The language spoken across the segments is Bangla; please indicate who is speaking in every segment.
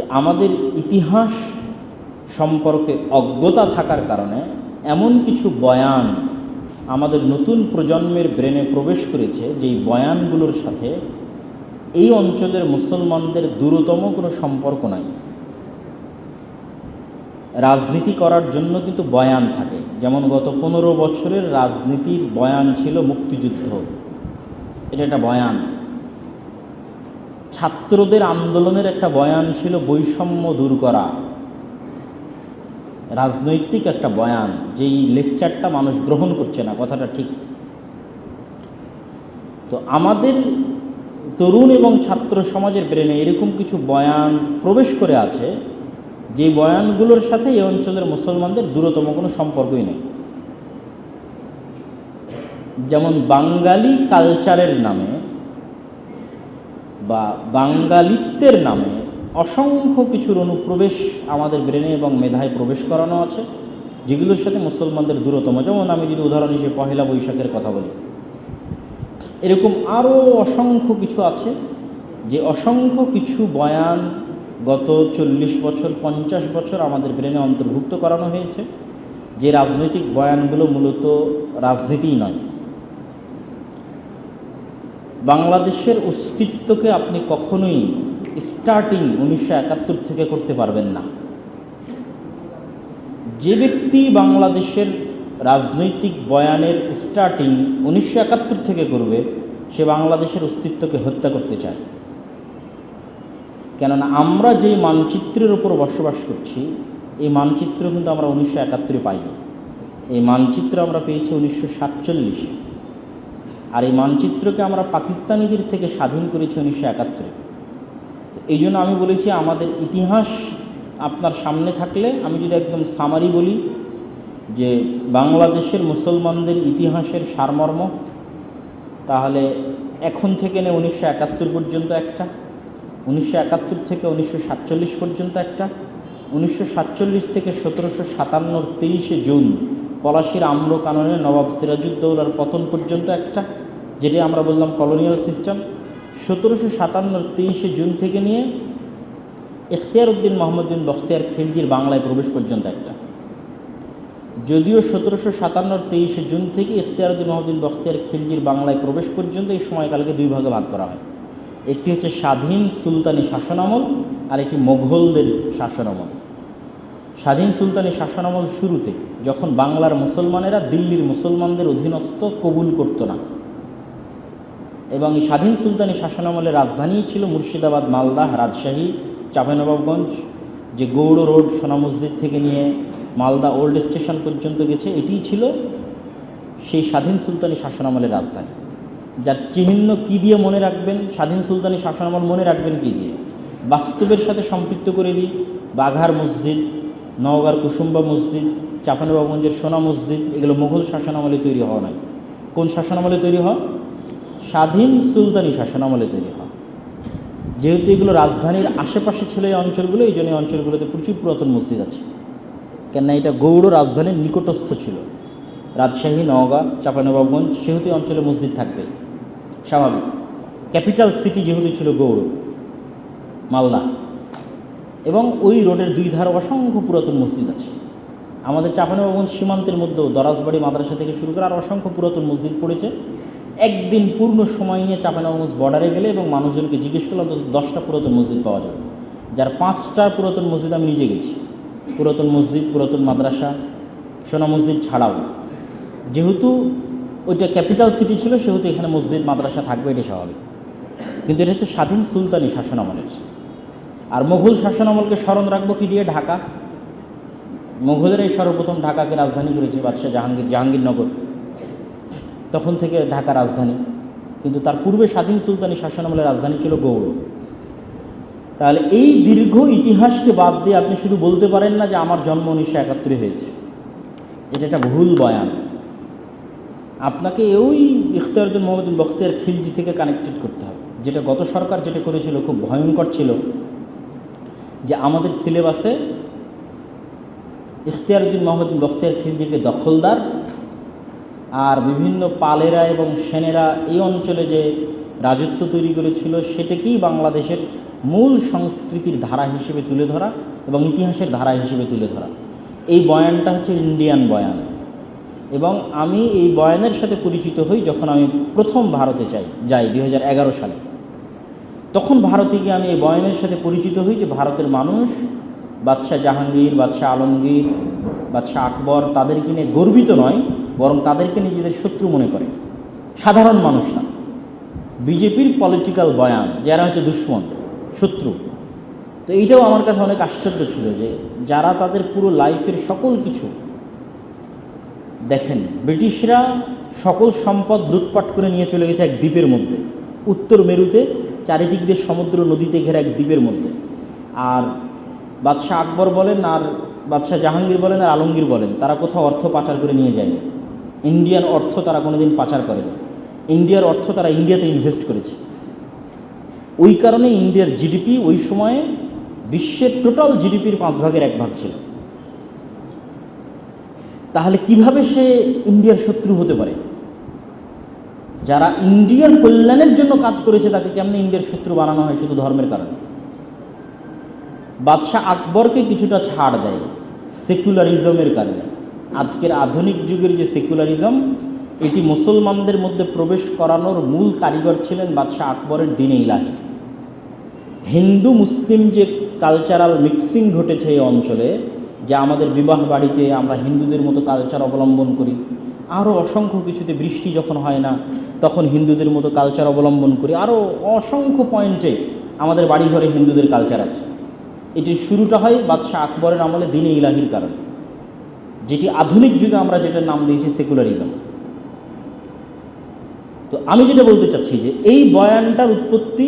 Speaker 1: যে আমাদের ইতিহাস সম্পর্কে অজ্ঞতা থাকার কারণে এমন কিছু বয়ান আমাদের নতুন প্রজন্মের ব্রেনে প্রবেশ করেছে, যেই বয়ানগুলোর সাথে এই অঞ্চলের মুসলমানদের দূরতম কোনো সম্পর্ক নাই। রাজনীতি করার জন্য কিন্তু বয়ান থাকে। যেমন গত পনেরো বছরের রাজনীতির বয়ান ছিল মুক্তিযুদ্ধ। এটা একটা বয়ান। ছাত্রদের আন্দোলনের একটা বয়ান ছিল, বৈষম্য দূর করা। রাজনৈতিক একটা বয়ান, যেই লেকচারটা মানুষ গ্রহণ করছে না, কথাটা ঠিক। তো আমাদের তরুণ এবং ছাত্র সমাজের ব্রেনে এরকম কিছু বয়ান প্রবেশ করে আছে, যে বয়ানগুলোর সাথে এই অঞ্চলের মুসলমানদের দূরতম কোনো সম্পর্কই নেই। যেমন বাঙালি কালচারের নামে বা বাঙালিত্বের নামে অসংখ্য কিছুর অনুপ্রবেশ আমাদের ব্রেনে এবং মেধায় প্রবেশ করানো আছে, যেগুলোর সাথে মুসলমানদের দূরতম। যেমন আমি যদি উদাহরণ হিসেবে পহেলা বৈশাখের কথা বলি। এরকম আরও অসংখ্য কিছু আছে, যে অসংখ্য কিছু বয়ান গত চল্লিশ বছর, পঞ্চাশ বছর আমাদের ব্রেনে অন্তর্ভুক্ত করানো হয়েছে, যে রাজনৈতিক বয়ানগুলো মূলত রাজনীতিই নয়। বাংলাদেশের অস্তিত্বকে আপনি কখনোই স্টার্টিং উনিশশো একাত্তর থেকে করতে পারবেন না। যে ব্যক্তি বাংলাদেশের রাজনৈতিক বয়ানের স্টার্টিং উনিশশো একাত্তর থেকে করবে, সে বাংলাদেশের অস্তিত্বকে হত্যা করতে চায়। কেননা আমরা যেই মানচিত্রের ওপর বসবাস করছি, এই মানচিত্র কিন্তু আমরা উনিশশো একাত্তরে পাইনি। এই মানচিত্র আমরা পেয়েছি উনিশশো সাতচল্লিশে। আর এই মানচিত্রকে আমরা পাকিস্তানিদের থেকে স্বাধীন করেছি উনিশশো একাত্তরে। তো এই জন্য আমি বলেছি, আমাদের ইতিহাস আপনার সামনে থাকলে আমি যদি একদম সামারি বলি যে বাংলাদেশের মুসলমানদের ইতিহাসের সারমর্ম, তাহলে এখন থেকে নে উনিশশো একাত্তর পর্যন্ত একটা, উনিশশো একাত্তর থেকে উনিশশো সাতচল্লিশ পর্যন্ত একটা, উনিশশো সাতচল্লিশ থেকে সতেরোশো সাতান্নর তেইশে জুন পলাশির আম্র কাননে নবাব সিরাজউদ্দৌলার পতন পর্যন্ত একটা, যেটা আমরা বললাম কলোনিয়াল সিস্টেম। সতেরোশো সাতান্নর তেইশে জুন থেকে নিয়ে ইখতিয়ার উদ্দিন মোহাম্মদ বিন বখতিয়ার খিলজির বাংলায় প্রবেশ পর্যন্ত একটা। যদিও সতেরোশো সাতান্নর তেইশে জুন থেকে ইখতিয়ার উদ্দিন মোহাম্মদ বিন বখতিয়ার খিলজির বাংলায় প্রবেশ পর্যন্ত এই সময়কালকে দুই ভাগে ভাগ করা হয়। একটি হচ্ছে স্বাধীন সুলতানি শাসনামল আর একটি মোঘলদের শাসনামল স্বাধীন সুলতানি শাসনামল শুরুতে যখন বাংলার মুসলমানেরা দিল্লির মুসলমানদের অধীনস্থ কবুল করতো না। এবং এই স্বাধীন সুলতানি শাসনামলের রাজধানী ছিল মুর্শিদাবাদ মালদাহ রাজশাহী, চাঁপাইনবাবগঞ্জ, যে গৌড় রোড, সোনা মসজিদ থেকে নিয়ে মালদা ওল্ড স্টেশন পর্যন্ত গেছে এটিই ছিল সেই স্বাধীন সুলতানি শাসনামলের রাজধানী। যার চিহ্ন কী দিয়ে মনে রাখবেন? স্বাধীন সুলতানি শাসনামল মনে রাখবেন কী দিয়ে? বাস্তবের সাথে সম্পৃক্ত করে দিই। বাঘার মসজিদ নওগাঁর কুসুম্বা মসজিদ চাপানবাবগঞ্জের সোনা মসজিদ, এগুলো মুঘল শাসনামলে তৈরি হওয়া নয় কোন শাসনামলে তৈরি হয় স্বাধীন সুলতানি শাসনামলে তৈরি হয় যেহেতু এগুলো রাজধানীর আশেপাশে ছিল এই অঞ্চলগুলো, এই জন্য এই অঞ্চলগুলোতে প্রচুর পুরাতন মসজিদ আছে। কেননা এটা গৌড় রাজধানীর নিকটস্থ ছিল। রাজশাহী, নওগাঁ চাপানবাবগঞ্জ সেহেতু এই অঞ্চলে মসজিদ থাকবে। স্বাভাবিক। ক্যাপিটাল সিটি যেহেতু ছিল গৌড়। মালদা। এবং ওই রোডের দুই ধারে অসংখ্য পুরাতন মসজিদ আছে। আমাদের চাপানবাবগঞ্জ সীমান্তের মধ্যেও দরাজবাড়ি মাদ্রাসা থেকে শুরু করে আর অসংখ্য পুরাতন মসজিদ পড়েছে। একদিন পূর্ণ সময় নিয়ে চাপানবাবগঞ্জ বর্ডারে গেলে এবং মানুষজনকে জিজ্ঞেস করলাম অন্তত দশটা পুরাতন মসজিদ পাওয়া যাবে? যার পাঁচটা পুরাতন মসজিদ আমি নিজে গেছি। পুরাতন মসজিদ, পুরাতন মাদ্রাসা, সোনা মসজিদ ছাড়াও। যেহেতু ওইটা ক্যাপিটাল সিটি ছিল, সেহেতু এখানে মসজিদ, মাদ্রাসা থাকবে, এটা স্বাভাবিক। কিন্তু এটা হচ্ছে স্বাধীন সুলতানি শাসনামলের আর মুঘল শাসনামলকে স্মরণ রাখব কি দিয়ে? ঢাকা। মুঘলেরাই সর্বপ্রথম ঢাকাকে রাজধানী করেছে বাদশাহ জাহাঙ্গীর, জাহাঙ্গীরনগর। তখন থেকে ঢাকা রাজধানী। কিন্তু তার পূর্বে স্বাধীন সুলতানি শাসনামলের রাজধানী ছিল গৌড়। তাহলে এই দীর্ঘ ইতিহাসকে বাদ দিয়ে আপনি শুধু বলতে পারেন না যে আমার জন্ম উনিশশো একাত্তরে হয়েছে। এটা একটা ভুল বয়ান। আপনাকে ওই ইখতিয়ারুদ্দিন মোহাম্মদ বখতিয়ার খিলজি থেকে কানেক্টেড করতে হবে। যেটা গত সরকার যেটা করেছিল, খুব ভয়ঙ্কর ছিল। আমাদের সিলেবাসে ইখতিয়ারুদ্দিন মোহাম্মদ বখতিয়ার খিলজিকে দখলদার আর বিভিন্ন পালেরা এবং সেনেরা এই অঞ্চলে যে রাজত্ব তৈরি করেছিল সেটাকেই বাংলাদেশের মূল সংস্কৃতির ধারা হিসেবে তুলে ধরা এবং ইতিহাসের ধারা হিসেবে তুলে ধরা। এই বয়ানটা হচ্ছে ইন্ডিয়ান বয়ান এবং আমি এই বয়ানের সাথে পরিচিত হই যখন আমি প্রথম ভারতে চাই, যাই দুই হাজার এগারো সালে। তখন ভারতে গিয়ে আমি এই বয়ানের সাথে পরিচিত হই যে ভারতের মানুষ, বাদশাহ জাহাঙ্গীর, বাদশাহ আলমগীর, বাদশাহ আকবর তাদেরকে নিয়ে গর্বিত নয়, বরং তাদেরকে নিজেদের শত্রু মনে করে। সাধারণ মানুষ না। বিজেপির পলিটিক্যাল বয়ান যারা হচ্ছে দুশ্মন, শত্রু। তো এইটাও আমার কাছে অনেক আশ্চর্য ছিল যে যারা তাদের পুরো লাইফের সকল কিছু দেখেন, ব্রিটিশরা সকল সম্পদ লুটপাট করে নিয়ে চলে গেছে এক দ্বীপের মধ্যে। উত্তর মেরুতে চারিদিক দিয়ে সমুদ্র নদীতে ঘেরা এক দ্বীপের মধ্যে। আর বাদশাহ আকবর বলেন আর বাদশাহ জাহাঙ্গীর বলেন আর আলমগীর বলেন, তারা কোথাও অর্থ পাচার করে নিয়ে যায়নি। ইন্ডিয়ান অর্থ তারা কোনোদিন পাচার করেনি। ইন্ডিয়ার অর্থ তারা ইন্ডিয়াতে ইনভেস্ট করেছে। ওই কারণে ইন্ডিয়ার জিডিপি ওই সময়ে বিশ্বের টোটাল জিডিপির পাঁচ ভাগের এক ভাগ ছিল। তাহলে কীভাবে সে ইন্ডিয়ার শত্রু হতে পারে? যারা ইন্ডিয়ার কল্যাণের জন্য কাজ করেছে, তাকে কেমনি ইন্ডিয়ার শত্রু বানানো হয় শুধু ধর্মের কারণে? বাদশাহ আকবরকে কিছুটা ছাড় দেয় সেকুলারিজমের কারণে। আজকের আধুনিক যুগের যে সেকুলারিজম, এটি মুসলমানদের মধ্যে প্রবেশ করানোর মূল কারিগর ছিলেন বাদশাহ আকবরের দিনে ইলাহি। হিন্দু মুসলিম যে কালচারাল মিক্সিং ঘটেছে এই অঞ্চলে, যা আমাদের বিবাহ বাড়িতে আমরা হিন্দুদের মতো কালচার অবলম্বন করি আরও অসংখ্য কিছুতে বৃষ্টি যখন হয় না, তখন হিন্দুদের মতো কালচার অবলম্বন করি। আরও অসংখ্য পয়েন্টে আমাদের বাড়িঘরে হিন্দুদের কালচার আছে। এটির শুরুটা হয় বাদশাহ আকবরের আমলে দিনে ইলাহির কারণে। যেটি আধুনিক যুগে আমরা যেটার নাম দিয়েছি সেকুলারিজম তো আমি যেটা বলতে চাচ্ছি যে, এই বয়ানটার উৎপত্তি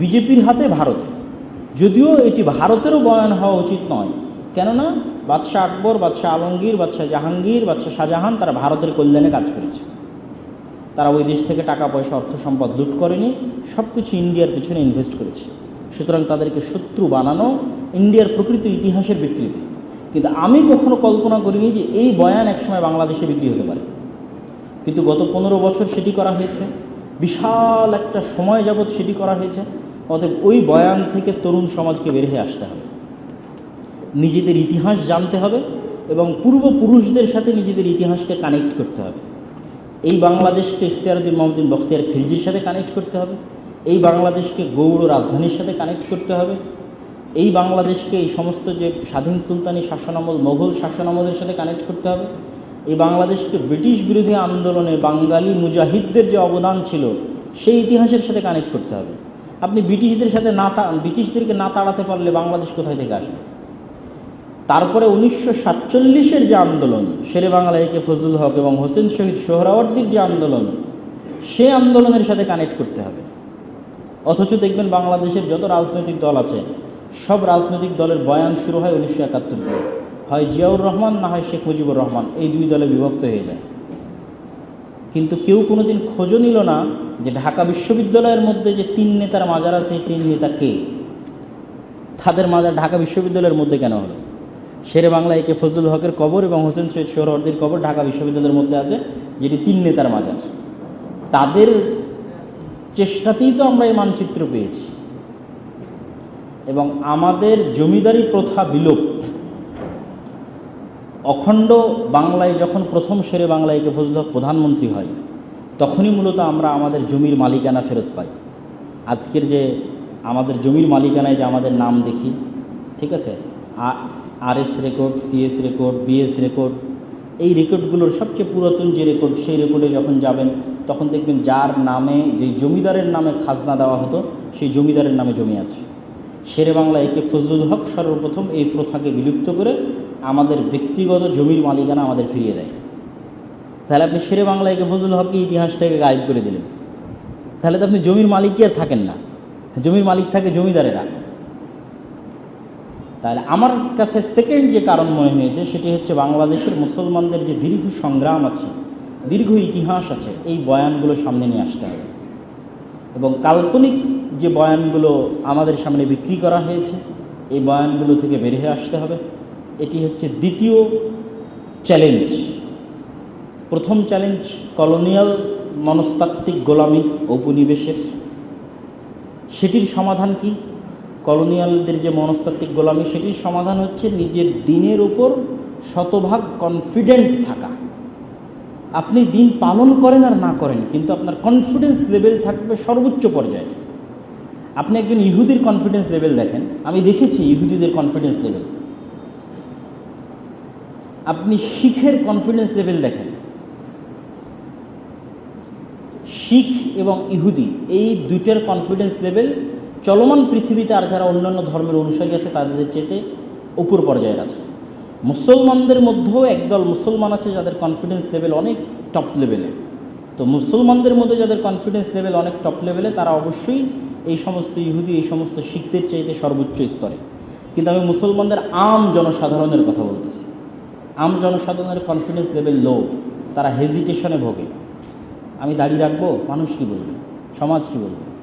Speaker 1: বিজেপির হাতে ভারতে। যদিও এটি ভারতেরও বয়ান হওয়া উচিত নয় কেননা বাদশাহ আকবর, বাদশাহ আলমগীর, বাদশাহ জাহাঙ্গীর, বাদশাহ শাহজাহান তারা ভারতের কল্যাণে কাজ করেছে। তারা ওই দেশ থেকে টাকা, পয়সা, অর্থ, সম্পদ লুট করেনি সব কিছু ইন্ডিয়ার পিছনে ইনভেস্ট করেছে। সুতরাং তাদেরকে শত্রু বানানো ইন্ডিয়ার প্রকৃত ইতিহাসের বিকৃতি। কিন্তু আমি কখনো কল্পনা করিনি যে এই বয়ান একসময় বাংলাদেশে বিক্রি হতে পারে। কিন্তু গত পনেরো বছর সেটি করা হয়েছে। বিশাল একটা সময় যাবৎ সেটি করা হয়েছে। অতএব ওই বয়ান থেকে তরুণ সমাজকে বের হয়ে আসতে হবে। নিজেদের ইতিহাস জানতে হবে এবং পূর্বপুরুষদের সাথে নিজেদের ইতিহাসকে কানেক্ট করতে হবে। এই বাংলাদেশকে ইখতিয়ারুদ্দিন মোহাম্মদিন বখতিয়ার খিলজির সাথে কানেক্ট করতে হবে। এই বাংলাদেশকে গৌড় রাজধানীর সাথে কানেক্ট করতে হবে। এই বাংলাদেশকে এই সমস্ত যে স্বাধীন সুলতানি শাসনামল মোঘল শাসনামলের সাথে কানেক্ট করতে হবে। এই বাংলাদেশকে ব্রিটিশ বিরোধী আন্দোলনে বাঙালি মুজাহিদদের যে অবদান ছিল, সেই ইতিহাসের সাথে কানেক্ট করতে হবে। আপনি ব্রিটিশদের সাথে না ব্রিটিশদেরকে না তাড়াতে পারলে বাংলাদেশ কোথায় থেকে আসবে? তারপরে উনিশশো সাতচল্লিশের যে আন্দোলন, শেরে বাংলা একে ফজল হক এবং হোসেন শহীদ সোহরাওয়ার্দির যে আন্দোলন, সে আন্দোলনের সাথে কানেক্ট করতে হবে। অথচ দেখবেন বাংলাদেশের যত রাজনৈতিক দল আছে, সব রাজনৈতিক দলের বয়ান শুরু হয় উনিশশো একাত্তর দিয়ে। হয় জিয়াউর রহমান, না হয় শেখ মুজিবুর রহমান, এই দুই দলে বিভক্ত হয়ে যায়। কিন্তু কেউ কোনোদিন খোঁজও নিল না যে ঢাকা বিশ্ববিদ্যালয়ের মধ্যে যে তিন নেতার মাজার আছে, এই তিন নেতা কে? তাদের মাজার ঢাকা বিশ্ববিদ্যালয়ের মধ্যে কেন হলো? শেরে বাংলা একে ফজল হকের কবর এবং হোসেন সৈয়দ সোহরওয়ার্দির কবর ঢাকা বিশ্ববিদ্যালয়ের মধ্যে আছে, যেটি তিন নেতার মাজার। তাদের চেষ্টাতেই তো আমরা এই মানচিত্র পেয়েছি। এবং আমাদের জমিদারি প্রথা বিলোপ, অখণ্ড বাংলায় যখন প্রথম শেরে বাংলায় একে ফজল হক প্রধানমন্ত্রী হয়, তখনই মূলত আমরা আমাদের জমির মালিকানা ফেরত পাই। আজকের যে আমাদের জমির মালিকানায় যে আমাদের নাম দেখি, ঠিক আছে? R S record CS record BS record এই রেকর্ডগুলোর সবচেয়ে পুরাতন যে রেকর্ড সেই রেকর্ডে যখন যাবেন, তখন দেখবেন যার নামে, যে জমিদারের নামে খাজনা দেওয়া হতো, সেই জমিদারের নামে জমি আছে। শেরে বাংলা একে ফজলুল হক সর্বপ্রথম এই প্রথাকে বিলুপ্ত করে আমাদের ব্যক্তিগত জমির মালিকানা আমাদের ফিরিয়ে দেয়। তাহলে আপনি শেরে বাংলা একে ফজলুল হককে ইতিহাস থেকে গায়েব করে দিলেন। তাহলে তো আপনি জমির মালিকই আর থাকেন না। জমির মালিক থাকে জমিদারেরা। তাহলে আমার কাছে সেকেন্ড যে কারণ মনে হয়েছে, সেটি হচ্ছে বাংলাদেশের মুসলমানদের যে দীর্ঘ সংগ্রাম আছে, দীর্ঘ ইতিহাস আছে, এই বয়ানগুলো সামনে নিয়ে আসতে হবে। এবং কাল্পনিক যে বয়ানগুলো আমাদের সামনে বিক্রি করা হয়েছে, এই বয়ানগুলো থেকে বের হয়ে আসতে হবে। এটি হচ্ছে দ্বিতীয় চ্যালেঞ্জ প্রথম চ্যালেঞ্জ কলোনিয়াল মনস্তাত্ত্বিক গোলামি ঔপনিবেশের। সেটির সমাধান কি? কলোনিয়ালদের যে মনস্তাত্ত্বিক গোলামি, সেটির সমাধান হচ্ছে নিজের দিনের উপর শতভাগ কনফিডেন্ট থাকা। আপনি দিন পালন করেন আর না করেন, কিন্তু আপনার কনফিডেন্স লেভেল থাকবে সর্বোচ্চ পর্যায়ে। আপনি একজন ইহুদির কনফিডেন্স লেভেল দেখেন, আমি দেখেছি ইহুদিদের কনফিডেন্স লেভেল আপনি শিখের কনফিডেন্স লেভেল দেখেন। শিখ এবং ইহুদি, এই দুইটার কনফিডেন্স লেভেল চলমান পৃথিবীতে আর যারা অন্যান্য ধর্মের অনুসারী আছে, তাদের চেতে উপর পর্যায়ের আছে। মুসলমানদের মধ্যেও একদল মুসলমান আছে যাদের কনফিডেন্স লেভেল অনেক টপ লেভেলে তো মুসলমানদের মধ্যে যাদের কনফিডেন্স লেভেল অনেক টপ লেভেলে তারা অবশ্যই এই সমস্ত ইহুদি, এই সমস্ত শিখদের চাইতে সর্বোচ্চ স্তরে। কিন্তু আমি মুসলমানদের আম জনসাধারণের কথা বলতেছি। আম জনসাধারণের কনফিডেন্স লেভেল লো তারা হেজিটেশনে ভোগে। আমি দাঁড়িয়ে রাখব, মানুষ কি বলবে? সমাজ কি বলবে?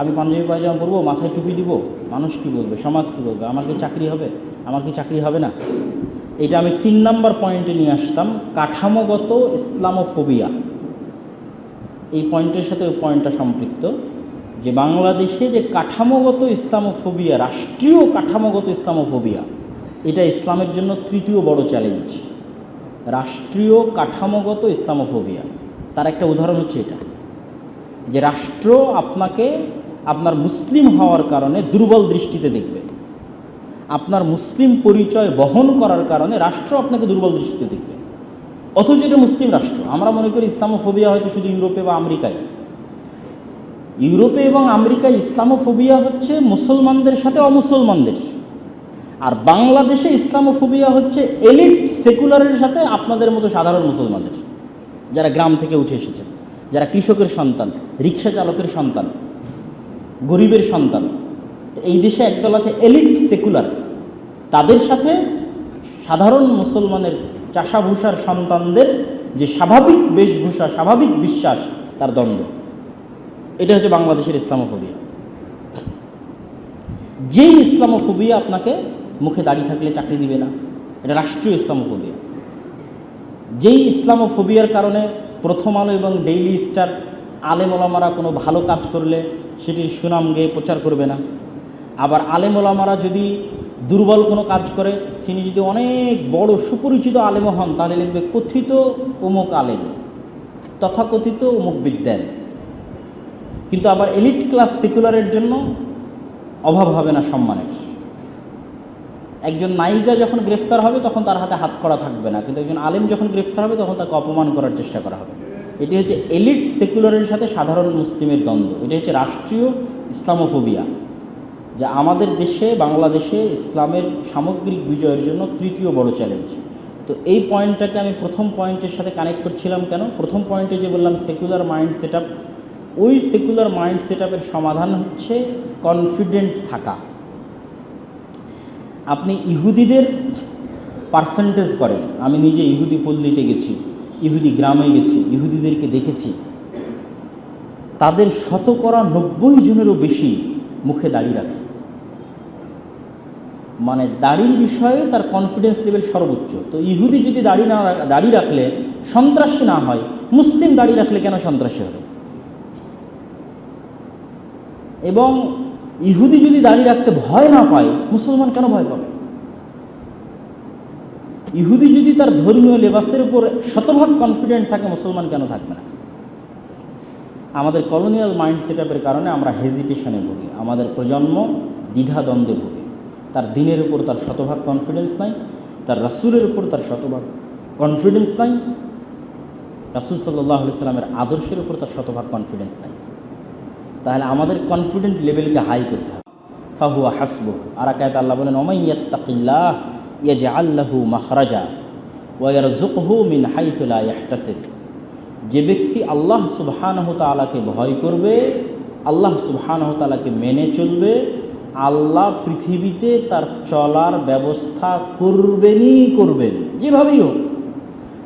Speaker 1: আমি পাঞ্জাবি পায়জামা পরবো, মাথায় টুপি দিব, মানুষ কি বলবে, সমাজ কি বলবে, আমার কি চাকরি হবে, আমার কি চাকরি হবে না? এটা আমি তিন নাম্বার পয়েন্টে নিয়ে আসতাম, কাঠামোগত ইসলামোফোবিয়া। এই পয়েন্টের সাথে ওই পয়েন্টটা সম্পৃক্ত, যে বাংলাদেশে যে কাঠামোগত ইসলামোফোবিয়া, রাষ্ট্রীয় কাঠামোগত ইসলামোফোবিয়া, এটা ইসলামের জন্য তৃতীয় বড় চ্যালেঞ্জ রাষ্ট্রীয় কাঠামোগত ইসলামোফোবিয়া। তার একটা উদাহরণ হচ্ছে এটা, যে রাষ্ট্র আপনাকে আপনার মুসলিম হওয়ার কারণে দুর্বল দৃষ্টিতে দেখবে। আপনার মুসলিম পরিচয় বহন করার কারণে রাষ্ট্র আপনাকে দুর্বল দৃষ্টিতে দেখবে। অথচ এটা মুসলিম রাষ্ট্র। আমরা মনে করি ইসলামোফোবিয়া হয়তো শুধু ইউরোপে বা আমেরিকায়। ইউরোপে এবং আমেরিকায় ইসলামোফোবিয়া হচ্ছে মুসলমানদের সাথে অমুসলমানদের। আর বাংলাদেশে ইসলামোফোবিয়া হচ্ছে এলিট সেকুলারের সাথে আপনাদের মতো সাধারণ মুসলমানদের। যারা গ্রাম থেকে উঠে এসেছেন, যারা কৃষকের সন্তান, রিক্সা চালকের সন্তান গরিবের সন্তান। এই দেশে একদল আছে এলিট সেকুলার। তাদের সাথে সাধারণ মুসলমানের চাষাভূষার সন্তানদের যে স্বাভাবিক বেশভূষা, স্বাভাবিক বিশ্বাস, তার দ্বন্দ্ব। এটা হচ্ছে বাংলাদেশের ইসলামোফোবিয়া। যেই ইসলামোফোবিয়া আপনাকে মুখে দাঁড়িয়ে থাকলে চাকরি দিবে না, এটা রাষ্ট্রীয় ইসলামোফোবিয়া। যেই ইসলামোফোবিয়ার কারণে প্রথম আলো এবং ডেইলি স্টার আলেমোলামারা কোনো ভালো কাজ করলে সেটির সুনাম গেয়ে প্রচার করবে না। আবার আলেমোলামারা যদি দুর্বল কোনো কাজ করে, তিনি যদি অনেক বড় সুপরিচিত আলেম হন, তাহলে লিখবে, কথিত অমুক আলেম, তথাকথিত অমুক বিদ্যান। কিন্তু আবার এলিট ক্লাস সেকুলারের জন্য অভাব হবে না সম্মানের। একজন নায়িকা যখন গ্রেফতার হবে, তখন তার হাতে হাত করা থাকবে না। কিন্তু একজন আলেম যখন গ্রেফতার হবে, তখন তাকে অপমান করার চেষ্টা করা হবে। এটি হচ্ছে এলিট সেকুলারের সাথে সাধারণ মুসলিমের দ্বন্দ্ব। এটি হচ্ছে রাষ্ট্রীয় ইসলামোফোবিয়া, যা আমাদের দেশে, বাংলাদেশে ইসলামের সামগ্রিক বিজয়ের জন্য তৃতীয় বড় চ্যালেঞ্জ তো এই পয়েন্টটাকে আমি প্রথম পয়েন্টের সাথে কানেক্ট করছিলাম কেন? প্রথম পয়েন্টে যে বললাম সেকুলার মাইন্ড সেট ওই সেকুলার মাইন্ড সেট সমাধান হচ্ছে কনফিডেন্ট থাকা। আপনি ইহুদিদের পার্সেন্টেজ করেন। আমি নিজে ইহুদি পল্লীতে গেছি। ইহুদি গ্রামে গেছি, ইহুদিদেরকে দেখেছি। তাদের শতকরা নব্বই জনেরও বেশি মুখে দাঁড়িয়ে রাখে। মানে দাড়ির বিষয়ে তার কনফিডেন্স লেভেল সর্বোচ্চ। তো ইহুদি যদি দাড়ি না দাড়ি রাখলে সন্ত্রাসী না হয়, মুসলিম দাড়ি রাখলে কেন সন্ত্রাসী হবে? এবং ইহুদি যদি দাঁড়িয়ে রাখতে ভয় না পায়, মুসলমান কেন ভয় পাবে? ইহুদি যদি তার ধর্মীয় লেবাসের উপর শতভাগ কনফিডেন্ট থাকে, মুসলমান কেন থাকবে না? আমাদের কলোনিয়াল মাইন্ড সেট কারণে আমরা হেজিটেশনে ভুগি। আমাদের প্রজন্ম দ্বিধাদ্বন্দ্বে ভুগে। তার দিনের উপর তার শতভাগ কনফিডেন্স নাই, তার রাসুলের উপর তার শতভাগ কনফিডেন্স নাই, রাসুল সাল্লাহ সাল্লামের আদর্শের উপর তার শতভাগ কনফিডেন্স নাই। তাহলে আমাদের কনফিডেন্ট লেভেলকে হাই করতে হবে। ফাহুয়া হাসবু আর আকায়ত আল্লাহ বলেন, ওমাইয়াত্তাকিল্লাহ ইয়াজা আল্লাহু মাখরাজা ওয়ার জুকহু মিন হাইথুলা ইয়াহতাসিব যে ব্যক্তি আল্লাহ সুবহানহ তালাকে ভয় করবে, আল্লাহ সুবহানহ তালাকে মেনে চলবে, আল্লাহ পৃথিবীতে তার চলার ব্যবস্থা করবেনই করবেন, যেভাবেই হোক।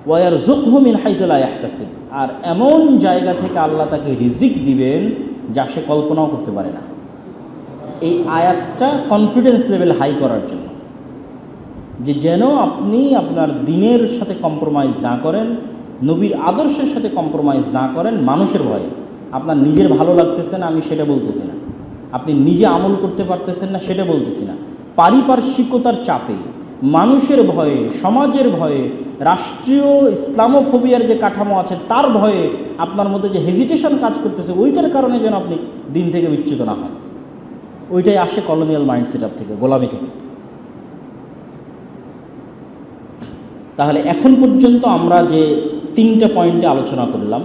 Speaker 1: ওয়ার জুকহু মিন হাইথুলা ইয়াহতাসিব আর এমন জায়গা থেকে আল্লাহ তাকে রিজিক দিবেন যা সে কল্পনাও করতে পারে না। এই আয়াতটা কনফিডেন্স লেভেল হাই করার জন্য। যে যেন আপনি আপনার দিনের সাথে কম্প্রোমাইজ না করেন, নবীর আদর্শের সাথে কম্প্রোমাইজ না করেন মানুষের ভয়ে। আপনার নিজের ভালো লাগতেছে না, আমি সেটা বলতেছি না। আপনি নিজে আমল করতে পারতেছেন না, সেটা বলতেছি না। পারিপার্শ্বিকতার চাপে, মানুষের ভয়ে, সমাজের ভয়ে, রাষ্ট্রীয় ইসলামোফোবিয়ার যে কাঠামো আছে, তার ভয়ে আপনার মধ্যে যে হেজিটেশন কাজ করতেছে, ওইটার কারণে যেন আপনি দিন থেকে বিচ্যুত না হন। ওইটাই আসে কলোনিয়াল মাইন্ড সেট থেকে, গোলামি থেকে। তাহলে এখন পর্যন্ত আমরা যে তিনটা পয়েন্টে আলোচনা করলাম,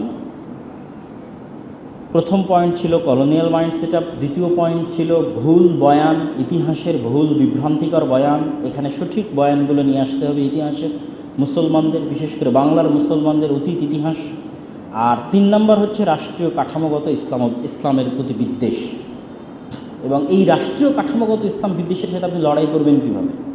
Speaker 1: প্রথম পয়েন্ট ছিল কলোনিয়াল মাইন্ড সেট দ্বিতীয় পয়েন্ট ছিল ভুল বয়ান, ইতিহাসের ভুল বিভ্রান্তিকর বয়ান, এখানে সঠিক বয়ানগুলো নিয়ে আসতে হবে ইতিহাসের মুসলমানদের, বিশেষ করে বাংলার মুসলমানদের অতীত ইতিহাস। আর তিন নম্বর হচ্ছে রাষ্ট্রীয় কাঠামোগত ইসলাম, ইসলামের প্রতি বিদ্বেষ। এবং এই রাষ্ট্রীয় কাঠামোগত ইসলাম বিদ্বেষের সাথে আপনি লড়াই করবেন কীভাবে?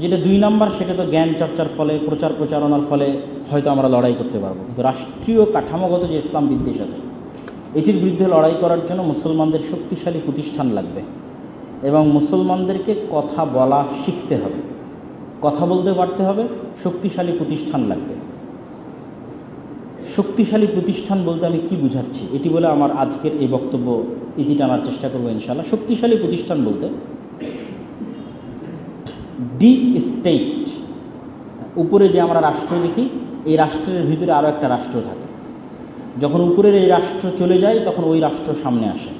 Speaker 1: যেটা দুই নাম্বার, সেটা তো জ্ঞান চর্চার ফলে, প্রচার প্রচারণার ফলে হয়তো আমরা লড়াই করতে পারব। কিন্তু রাষ্ট্রীয় কাঠামোগত যে ইসলাম বিদ্বেষ আছে, এটির বিরুদ্ধে লড়াই করার জন্য মুসলমানদের শক্তিশালী প্রতিষ্ঠান লাগবে এবং মুসলমানদেরকে কথা বলা শিখতে হবে। কথা বলতে পারতে হবে, শক্তিশালী প্রতিষ্ঠান লাগবে। শক্তিশালী প্রতিষ্ঠান বলতে আমি কি বুঝাচ্ছি? এটি বলে আমার আজকের এই বক্তব্য ইতি টানার চেষ্টা করব ইনশাল্লাহ শক্তিশালী প্রতিষ্ঠান বলতে ডিপ স্টেট উপরে যে আমরা রাষ্ট্র দেখি, এই রাষ্ট্রের ভিতরে আরও একটা রাষ্ট্র থাকে। যখন উপরের এই রাষ্ট্র চলে যায়, তখন ওই রাষ্ট্র সামনে আসে।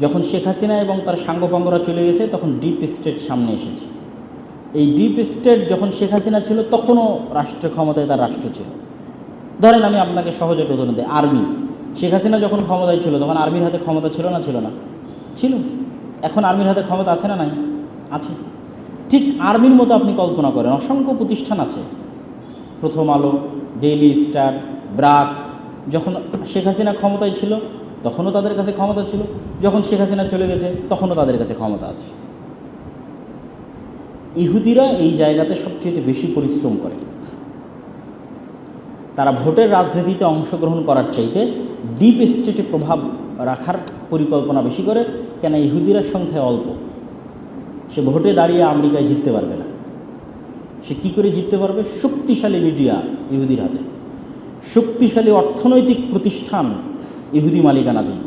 Speaker 1: যখন শেখ হাসিনা এবং তার সাঙ্গপাঙ্গরা চলে গেছে, তখন ডিপ স্টেট সামনে এসেছে। এই ডিপ স্টেট যখন শেখ হাসিনা ছিল, তখনও রাষ্ট্র ক্ষমতায় তার রাষ্ট্র ছিল। ধরেন আমি আপনাকে সহজে একটা উদাহরণ দিই, আর্মি। শেখ হাসিনা যখন ক্ষমতায় ছিল, তখন আর্মির হাতে ক্ষমতা ছিল না ছিল না। ছিল। এখন আর্মির হাতে ক্ষমতা আছে না নাই? আছে। ঠিক আর্মির মতো আপনি কল্পনা করেন, অসংখ্য প্রতিষ্ঠান আছে। প্রথম আলো ডেইলি স্টার ব্রাক, যখন শেখ হাসিনা ক্ষমতায় ছিল, তখনও তাদের কাছে ক্ষমতা ছিল। যখন শেখ হাসিনা চলে গেছে, তখনও তাদের কাছে ক্ষমতা আছে। ইহুদিরা এই জায়গাতে সবচেয়ে বেশি পরিশ্রম করে। তারা ভোটের রাজনীতিতে অংশগ্রহণ করার চাইতে ডিপ স্টেটে প্রভাব রাখার পরিকল্পনা বেশি করে, কেন ইহুদিরা সংখ্যায় অল্প। সে ভোটে দাঁড়িয়ে আমেরিকায় জিততে পারবে না। সে কি করে জিততে পারবে? শক্তিশালী মিডিয়া ইহুদির হাতে। শক্তিশালী অর্থনৈতিক প্রতিষ্ঠান ইহুদি মালিকানাধীন।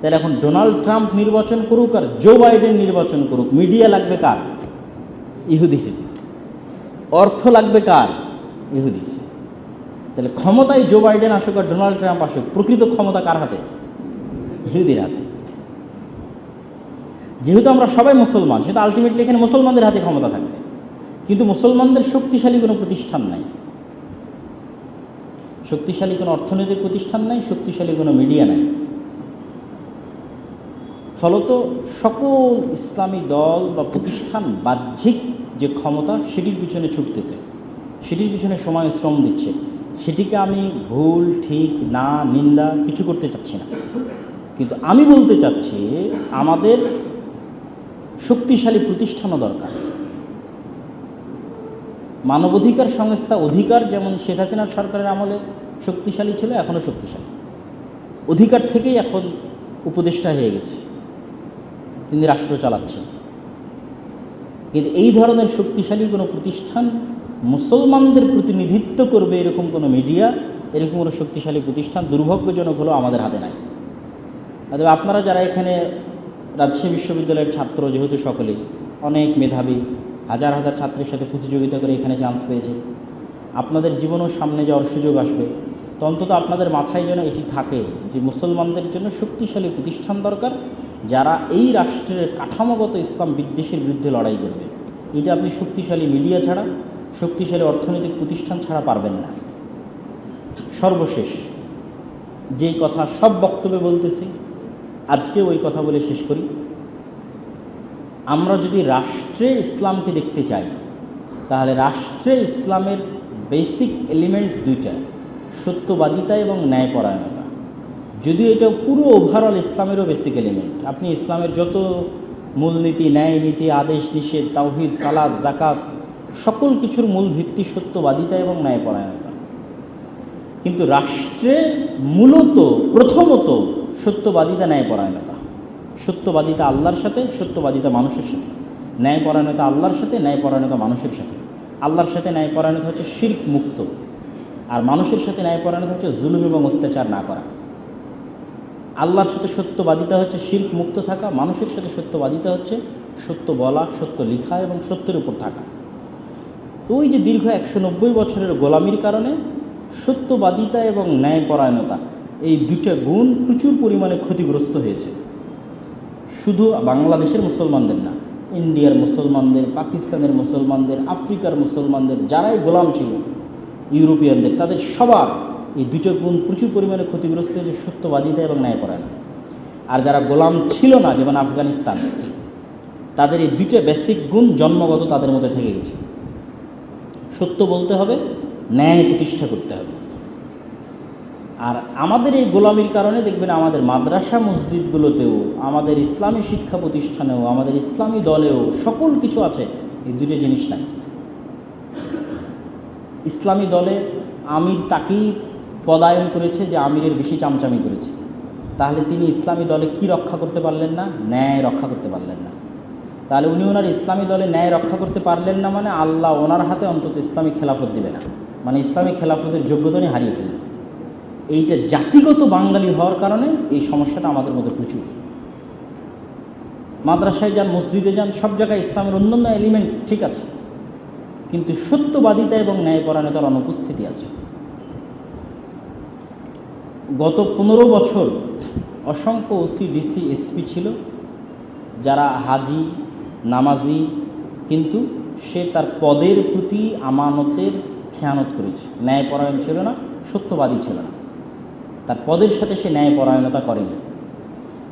Speaker 1: তাহলে এখন ডোনাল্ড ট্রাম্প নির্বাচন করুক আর জো বাইডেন নির্বাচন করুক, মিডিয়া লাগবে কার? ইহুদির অর্থ লাগবে কার? ইহুদির তাহলে ক্ষমতায় জো বাইডেন আসুক আর ডোনাল্ড ট্রাম্প আসুক, প্রকৃত ক্ষমতা কার হাতে? ইহুদির হাতে। যেহেতু আমরা সবাই মুসলমান সেটা আলটিমেটলি এখানে মুসলমানদের হাতে ক্ষমতা থাকবে। কিন্তু মুসলমানদের শক্তিশালী কোনো প্রতিষ্ঠান নাই। শক্তিশালী কোনো অর্থনৈতিক প্রতিষ্ঠান নাই, শক্তিশালী কোনো মিডিয়া নাই। ফলত সকল ইসলামী দল বা প্রতিষ্ঠান বাহ্যিক যে ক্ষমতা, সেটির পিছনে ছুটতেছে। সেটির পিছনে সময় শ্রম দিচ্ছে। সেটিকে আমি ভুল, ঠিক, না, নিন্দা কিছু করতে চাচ্ছি না। কিন্তু আমি বলতে চাচ্ছি, আমাদের শক্তিশালী প্রতিষ্ঠানও দরকার। মানবাধিকার সংস্থা অধিকার, যেমন শেখ হাসিনার সরকারের আমলে শক্তিশালী ছিল এখনও শক্তিশালী। অধিকার থেকেই এখন উপদেষ্টা হয়ে গেছে। তিনি রাষ্ট্র চালাচ্ছেন। কিন্তু এই ধরনের শক্তিশালী কোনো প্রতিষ্ঠান মুসলমানদের প্রতিনিধিত্ব করবে এরকম কোনো মিডিয়া, এরকম কোনো শক্তিশালী প্রতিষ্ঠান দুর্ভাগ্যজনক হলেও আমাদের হাতে নাই। তবে আপনারা যারা এখানে রাজশাহী বিশ্ববিদ্যালয়ের ছাত্র যেহেতু সকলেই, অনেক মেধাবী, হাজার হাজার ছাত্রের সাথে প্রতিযোগিতা করে এখানে চান্স পেয়েছে। আপনাদের জীবনেও সামনে যাওয়ার সুযোগ আসবে। তো অন্তত আপনাদের মাথায় যেন এটি থাকে যে মুসলমানদের জন্য শক্তিশালী প্রতিষ্ঠান দরকার, যারা এই রাষ্ট্রের কাঠামোগত ইসলাম বিদ্বেষের বিরুদ্ধে লড়াই করবে। এটা আপনি শক্তিশালী মিডিয়া ছাড়া, শক্তিশালী অর্থনৈতিক প্রতিষ্ঠান ছাড়া পারবেন না। সর্বশেষ, যেই কথা সব বক্তব্যে বলতেছি আজকে ওই কথা বলে শেষ করি। আমরা যদি রাষ্ট্রে ইসলামকে দেখতে চাই, তাহলে রাষ্ট্রে ইসলামের বেসিক এলিমেন্ট দুইটা, সত্যবাদিতা এবং ন্যায়পরায়ণতা। যদিও এটা পুরো ওভারঅল ইসলামেরও বেসিক এলিমেন্ট আপনি ইসলামের যত মূলনীতি ন্যায় নীতি আদেশ, নিষেধ, তাওহিদ সালাদ জাকাত সকল কিছুর মূল ভিত্তি সত্যবাদিতা এবং ন্যায়পরায়ণতা। কিন্তু রাষ্ট্রে মূলত, প্রথমত সত্যবাদিতা ন্যায়পরায়ণতা। সত্যবাদিতা আল্লাহর সাথে, সত্যবাদিতা মানুষের সাথে। ন্যায়পরায়ণতা আল্লাহর সাথে, ন্যায়পরায়ণতা মানুষের সাথে। আল্লাহর সাথে ন্যায়পরায়ণতা হচ্ছে শির্ক মুক্ত আর মানুষের সাথে ন্যায়পরায়ণতা হচ্ছে জুলুম এবং অত্যাচার না করা। আল্লাহর সাথে সত্যবাদিতা হচ্ছে শিল্প মুক্ত থাকা, মানুষের সাথে সত্যবাদিতা হচ্ছে সত্য বলা, সত্য লিখা এবং সত্যের উপর থাকা। ওই যে দীর্ঘ একশো নব্বই বছরের গোলামির কারণে সত্যবাদিতা এবং ন্যায়পরায়ণতা এই দুটা গুণ প্রচুর পরিমাণে ক্ষতিগ্রস্ত হয়েছে। শুধু বাংলাদেশের মুসলমানদের না, ইন্ডিয়ার মুসলমানদের, পাকিস্তানের মুসলমানদের, আফ্রিকার মুসলমানদের, যারাই গোলাম ছিল, ইউরোপিয়ানদের, তাদের সবার এই দুটো গুণ প্রচুর পরিমাণে ক্ষতিগ্রস্ত হয়েছে সত্যবাদিতা এবং ন্যায়পরায়ণ আর যারা গোলাম ছিল না, যেমন আফগানিস্তান, তাদের এই দুইটা বেসিক গুণ জন্মগত তাদের মধ্যে থেকে গেছে। সত্য বলতে হবে, ন্যায় প্রতিষ্ঠা করতে হবে। আর আমাদের এই গোলামির কারণে দেখবেন আমাদের মাদ্রাসা মসজিদগুলোতেও, আমাদের ইসলামী শিক্ষা প্রতিষ্ঠানেও, আমাদের ইসলামী দলেও সকল কিছু আছে, এই দুটো জিনিস নাই। ইসলামী দলে আমির তাকেই পদায়ন করেছে যে আমিরের বেশি চামচামি করেছে। তাহলে তিনি ইসলামী দলে কি রক্ষা করতে পারলেন না? ন্যায় রক্ষা করতে পারলেন না। তাহলে উনি ওনার ইসলামী দলে ন্যায় রক্ষা করতে পারলেন না মানে আল্লাহ ওনার হাতে অন্তত ইসলামী খেলাফত দেবে না। মানে ইসলামী খেলাফতের যোগ্যতা হারিয়ে ফেলবে এইটা জাতিগত বাঙালি হওয়ার কারণে এই সমস্যাটা আমাদের মধ্যে প্রচুর। মাদ্রাসায় যান, মসজিদে যান, সব জায়গায় ইসলামের অন্যান্য এলিমেন্ট ঠিক আছে। কিন্তু সত্যবাদিতা এবং ন্যায়পরায়ণতার অনুপস্থিতি আছে। গত পনেরো বছর অসংখ্য ওসি ডিসি এসপি ছিল, যারা হাজি, নামাজি, কিন্তু সে তার পদের প্রতি আমানতের খেয়ানত করেছে। ন্যায়পরায়ণ ছিল না, সত্যবাদী ছিল না। তার পদের সাথে সে ন্যায়পরায়ণতা করেনি।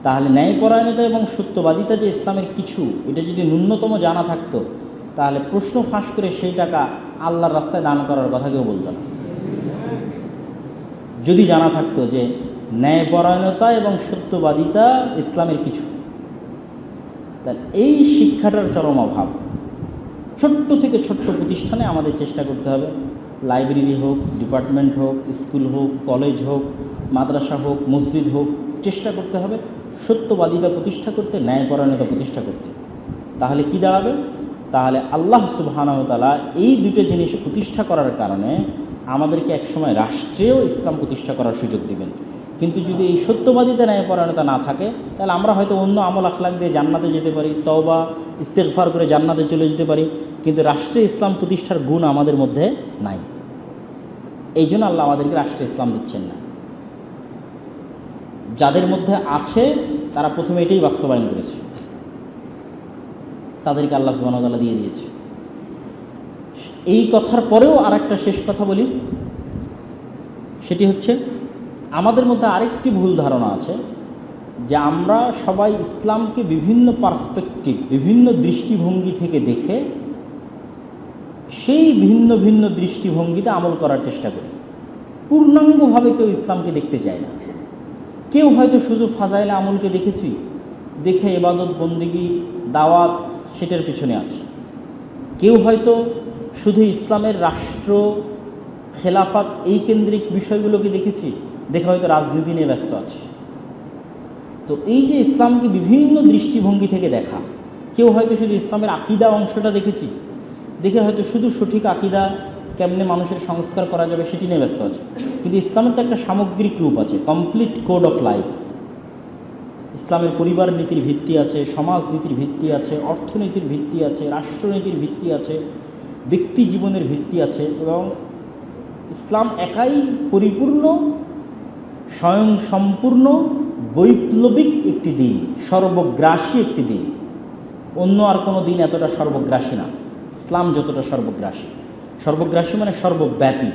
Speaker 1: তাহলে ন্যায়পরায়ণতা এবং সত্যবাদিতা যে ইসলামের কিছু, এটা যদি ন্যূনতম জানা থাকতো, তাহলে প্রশ্ন ফাঁস করে সেই টাকা আল্লাহর রাস্তায় দান করার কথা কেউ বলতো না। যদি জানা থাকতো যে ন্যায়পরায়ণতা এবং সত্যবাদিতা ইসলামের কিছু, তাহলে এই শিক্ষাটার চরম অভাব। ছোট্ট থেকে ছোট্ট প্রতিষ্ঠানে আমাদের চেষ্টা করতে হবে। লাইব্রেরি হোক, ডিপার্টমেন্ট হোক, স্কুল হোক, কলেজ হোক মাদ্রাসা হোক, মসজিদ হোক, চেষ্টা করতে হবে সত্যবাদিতা প্রতিষ্ঠা করতে, ন্যায়পরায়ণতা প্রতিষ্ঠা করতে। তাহলে কি দাঁড়াবে? তাহলে আল্লাহ সুবাহানতালা এই দুটো জিনিস প্রতিষ্ঠা করার কারণে আমাদেরকে একসময় রাষ্ট্রেও ইসলাম প্রতিষ্ঠা করার সুযোগ দিবেন। কিন্তু যদি এই সত্যবাদিতা, ন্যায়পরায়ণতা না থাকে, তাহলে আমরা হয়তো অন্য আমল আখলাক দিয়ে জান্নাতে যেতে পারি, তওবা ইস্তেকফার করে জান্নাতে চলে যেতে পারি, কিন্তু রাষ্ট্রে ইসলাম প্রতিষ্ঠার গুণ আমাদের মধ্যে নাই। এই জন্য আল্লাহ আমাদেরকে রাষ্ট্রে ইসলাম দিচ্ছেন না। যাদের মধ্যে আছে, তারা প্রথমে এটাই বাস্তবায়ন করেছে। তাদেরকে আল্লাহ সুবাহতাল্লাহ দিয়ে দিয়েছে। এই কথার পরেও আর একটা শেষ কথা বলি। সেটি হচ্ছে, আমাদের মধ্যে আরেকটি ভুল ধারণা আছে যে আমরা সবাই ইসলামকে বিভিন্ন পার্সপেক্টিভ, বিভিন্ন দৃষ্টিভঙ্গি থেকে দেখে সেই ভিন্ন ভিন্ন দৃষ্টিভঙ্গিতে আমল করার চেষ্টা করি। পূর্ণাঙ্গভাবে কেউ ইসলামকে দেখতে চায় না। কেউ হয়তো শুধু ফাজাইলে আমলকে দেখেছি। দেখে এবাদত, বন্দিগি, দাওয়াত সেটার পিছনে আছে। কেউ হয়তো শুধু ইসলামের রাষ্ট্র, খেলাফাত এই কেন্দ্রিক বিষয়গুলোকে দেখেছি, দেখে হয়তো রাজনীতি নিয়ে ব্যস্ত আছে। তো এই যে ইসলামকে বিভিন্ন দৃষ্টিভঙ্গি থেকে দেখা, কেউ হয়তো শুধু ইসলামের আকিদা অংশটা দেখেছি, দেখে হয়তো শুধু সঠিক আকিদা কেমনে মানুষের সংস্কার করা যাবে সেটি নিয়ে ব্যস্ত আছে। কিন্তু ইসলামের তো একটা সামগ্রিক রূপ আছে কমপ্লিট কোড অফ লাইফ ইসলামের পরিবার নীতির ভিত্তি আছে, সমাজ নীতির ভিত্তি আছে, অর্থনীতির ভিত্তি আছে, রাষ্ট্রনীতির ভিত্তি আছে, ব্যক্তি জীবনের ভিত্তি আছে এবং ইসলাম একাই পরিপূর্ণ, স্বয়ং সম্পূর্ণ, বৈপ্লবিক একটি দিন, সর্বগ্রাসী একটি দিন। অন্য আর কোনো দিন এতটা সর্বগ্রাসী না। ইসলাম যতটা সর্বগ্রাসী। সর্বগ্রাসী মানে সর্বব্যাপী।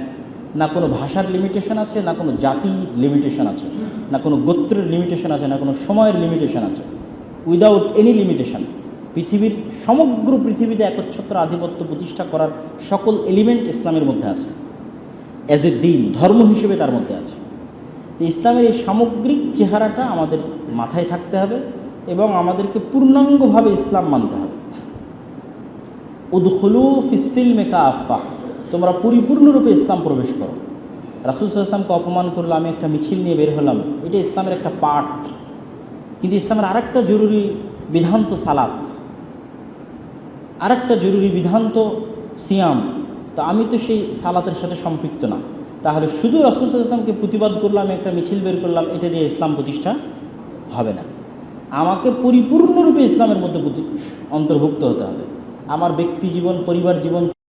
Speaker 1: না কোনো ভাষার লিমিটেশন আছে, না কোনো জাতির লিমিটেশন আছে, না কোনো গোত্রের লিমিটেশন আছে, না কোনো সময়ের লিমিটেশন আছে। উইদাউট এনি লিমিটেশন পৃথিবীর সমগ্র পৃথিবীতে একচ্ছত্র আধিপত্য প্রতিষ্ঠা করার সকল এলিমেন্ট ইসলামের মধ্যে আছে। অ্যাজ এ দিন ধর্ম হিসেবে তার মধ্যে আছে। ইসলামের এই সামগ্রিক চেহারাটা আমাদের মাথায় থাকতে হবে এবং আমাদেরকে পূর্ণাঙ্গভাবে ইসলাম মানতে হবে। উদখলু ফিসিল মেকা আফা তোমরা পরিপূর্ণরূপে ইসলাম প্রবেশ করো। রাসুল ইসলামকে অপমান করল আমি একটা মিছিল নিয়ে বের হলাম। এটা ইসলামের একটা পার্ট কিন্তু ইসলামের আরেকটা জরুরি বিধান তো সালাত। আরেকটা জরুরি বিধান তো সিয়াম। তো আমি তো সেই সালাতের সাথে সম্পৃক্ত না। তাহলে শুধু রাসুল ইসলামকে প্রতিবাদ করলাম একটা মিছিল বের করলাম, এটা দিয়ে ইসলাম প্রতিষ্ঠা হবে না। আমাকে পরিপূর্ণরূপে ইসলামের মধ্যে অন্তর্ভুক্ত হতে হবে। আমার ব্যক্তি জীবন, পরিবার জীবন